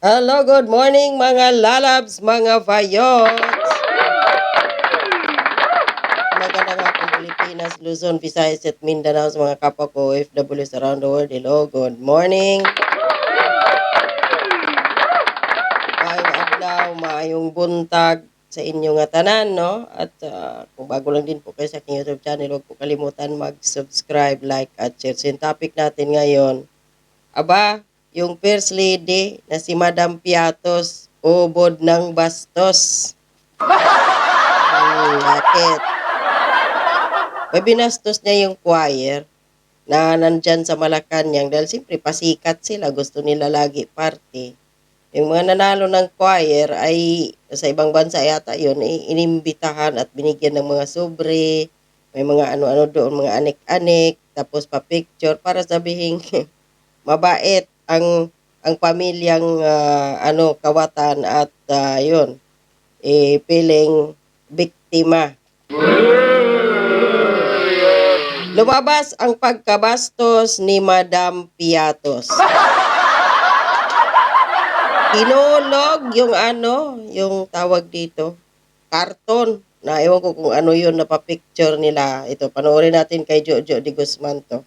Hello, good morning mga lalabs, mga vayots. Magandang hapon Pilipinas, Luzon, Visayas at Mindanao sa mga kapwa ko OFWs around the world. Hello, good morning. Maayong adlaw, maayong buntag sa inyong tanan, no? At ah, kung bago lang din po kayo sa aking YouTube channel, huwag po kalimutan mag-subscribe, like, at share. So, yung topic natin ngayon, aba, yung first lady na si Madam Piatos, ubod ng bastos. Hmm, bakit? May binastos niya yung choir na nandyan sa Malacanang dahil siyempre pasikat sila, gusto nila lagi party. Yung mga nanalo ng choir ay sa ibang bansa yata yun, inimbitahan at binigyan ng mga sobre, may mga ano-ano doon, mga anik-anik, tapos pa-picture para sabihin mabait ang ang pamilyang ah, ano kawatan at ah, yun eh piling biktima. Lumabas ang pagkabastos ni Madam Piatos. Inulog yung ano, yung tawag dito, karton. Na ewan ko kung ano yun na pa-picture nila. Ito, panoorin natin kay Jojo de Guzman to.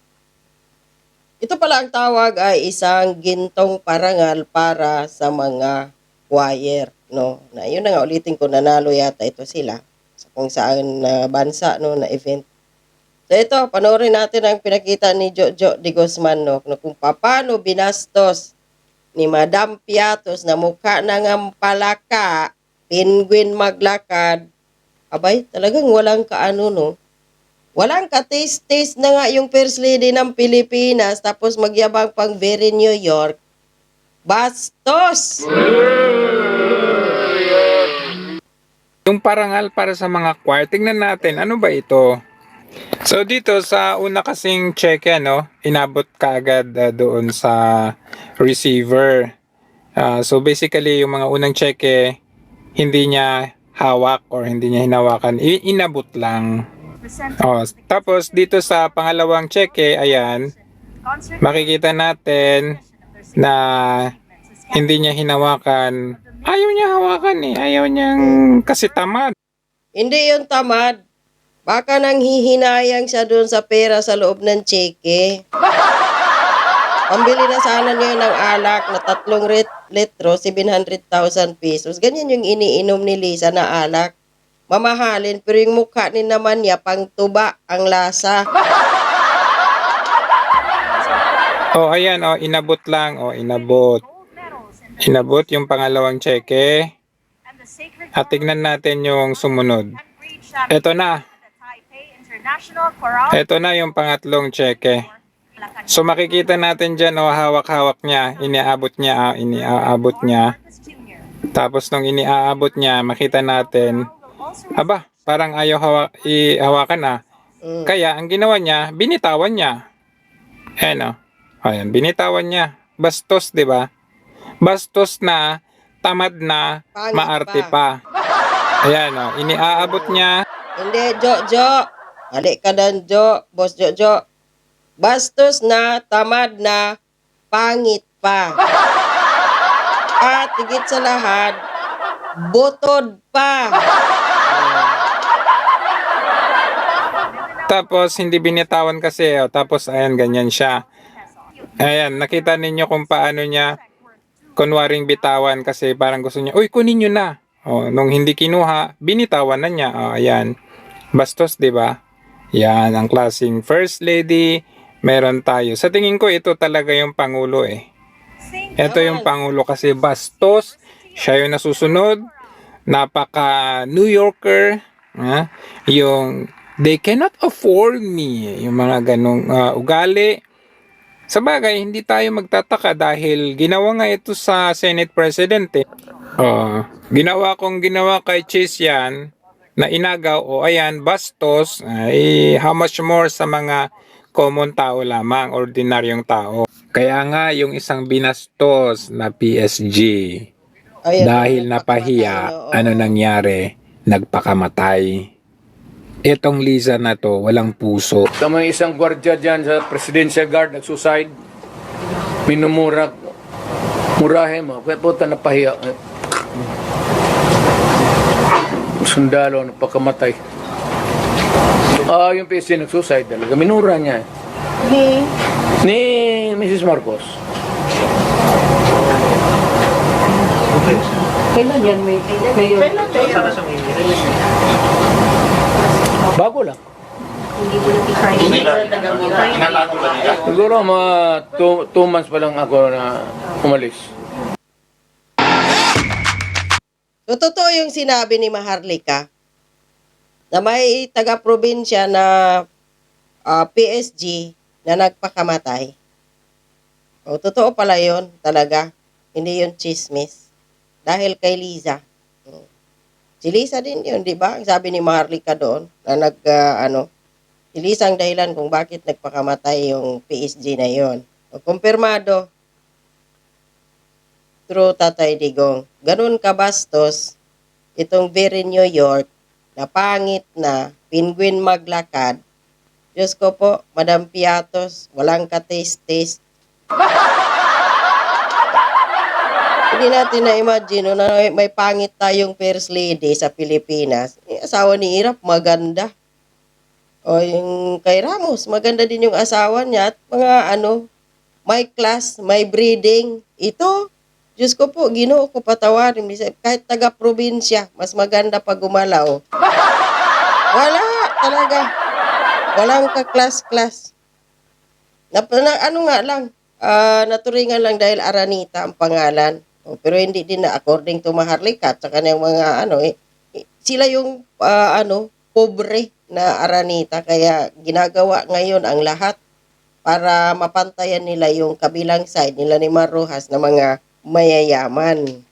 Ito pala ang tawag ay isang gintong parangal para sa mga choir, no? Na yun na nga ulitin ko nanalo yata ito sila sa kung saan na bansa no na event. So ito, panoorin natin ang pinakita ni Jojo de Guzman no, no kung paano binastos ni Madam Piatos na mukha ng palaka, penguin maglakad. Abay, talagang walang kaano no. Walang ka-taste-taste na nga yung First Lady ng Pilipinas tapos magyabang pang very New York. Bastos! Yung parangal para sa mga choir, tingnan natin, ano ba ito? So dito sa una kasing check ano, inabot kaagad uh, doon sa receiver. Ah, so basically yung mga unang cheque hindi niya hawak or hindi niya hinawakan, inabot lang. Oh, tapos dito sa pangalawang cheque, ayan, makikita natin na hindi niya hinawakan. Ayaw niya hawakan eh. Ayaw niyang kasi tamad. Hindi yun tamad. Baka nang hihinayang siya doon sa pera sa loob ng cheque. Pambili na sana niya ng alak na tatlong litro, 700,000 pesos. Ganyan yung iniinom ni Lisa na alak. Mamahalin, pero yung mukha ni naman niya, pang tuba ang lasa. Oh, ayan, oh, inabot lang. Oh, inabot. Inabot yung pangalawang cheque. At tignan natin yung sumunod. Ito na. Ito na yung pangatlong cheque. So makikita natin dyan, oh, hawak-hawak niya. Iniabot niya, ah, iniaabot niya. Tapos nung iniaabot niya, makita natin, aba, parang ayaw hawa, ihawakan na. Mm. Kaya ang ginawa niya, binitawan niya. Ayan o. Ayan, binitawan niya. Bastos, di ba? Bastos na, tamad na, Pangit maarte pa. Ayan o, iniaabot niya. Hindi, Jo, Jo. Halik ka dan, Jo. Boss Jojo. Bastos na, tamad na, pangit pa. At higit sa lahat, butod pa. Tapos hindi binitawan kasi. O, tapos ayan, ganyan siya. Ayan, nakita ninyo kung paano niya kunwaring bitawan kasi parang gusto niya, uy, kunin nyo na. O, nung hindi kinuha, binitawan na niya. O, ayan. Bastos, di ba? Yan, ang klaseng first lady, meron tayo. Sa tingin ko, ito talaga yung pangulo eh. Ito yung pangulo kasi bastos. Siya yung nasusunod. Napaka New Yorker. Ha? Yung they cannot afford me. Yung mga ganong ah, ugali. Sa bagay, hindi tayo magtataka dahil ginawa nga ito sa Senate President eh. Ah, ginawa kong ginawa kay Chase yan na inagaw o ayan, bastos, ay how much more sa mga common tao lamang, ordinaryong tao. Kaya nga yung isang binastos na PSG Ayun, dahil napahiya, ano nangyari? Nagpakamatay. Itong Liza na to, walang puso. Tama yung isang gwardiya dyan sa Presidential Guard nag-suicide. Minumura Murahin mo. Kaya puta napahiya. Sundalo, napakamatay. Ah, yung PC nag-suicide talaga. Minura niya. Ni, Ni Mrs. Marcos. Kailan yan may mayor? Bago lang. Siguro mga two, two months pa lang ako na umalis. So, totoo yung sinabi ni Maharlika na may taga-probinsya na ah, PSG na nagpakamatay. O, totoo pala yon talaga. Hindi yun chismis. Dahil kay Liza. Si Liza din yun, di ba? Sabi ni Maharlika doon na nag, ah, ano, si dahilan kung bakit nagpakamatay yung PSG na yon. O, kumpirmado, True, Tatay Digong. Ganun kabastos, itong very New York, na pangit na, penguin maglakad. Diyos ko po, Madam Piatos, walang ka-taste-taste. Hindi natin na-imagine no, na may- pangit tayong first lady sa Pilipinas. Yung asawa ni Irap, maganda. O yung kay Ramos, maganda din yung asawa niya at mga ano, may class, may breeding. Ito, Diyos ko po, ginoo ko patawarin. Kahit taga-probinsya, mas maganda pag gumalaw. Wala, talaga. Walang ka-class-class. Na, na- ano nga lang, ah, naturingan lang dahil Aranita ang pangalan. O, pero hindi din na according to Maharlika at saka yung mga ano eh, sila yung ah, ano, pobre na Aranita kaya ginagawa ngayon ang lahat para mapantayan nila yung kabilang side nila ni Marujas na mga mayayaman.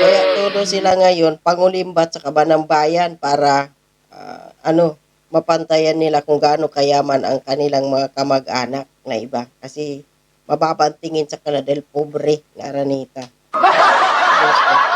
Kaya todo sila ngayon pangulimbat sa kabanang bayan para ah, ano mapantayan nila kung gaano kayaman ang kanilang mga kamag-anak na iba kasi mababantingin sa kanila dahil pobre. Diyos ko.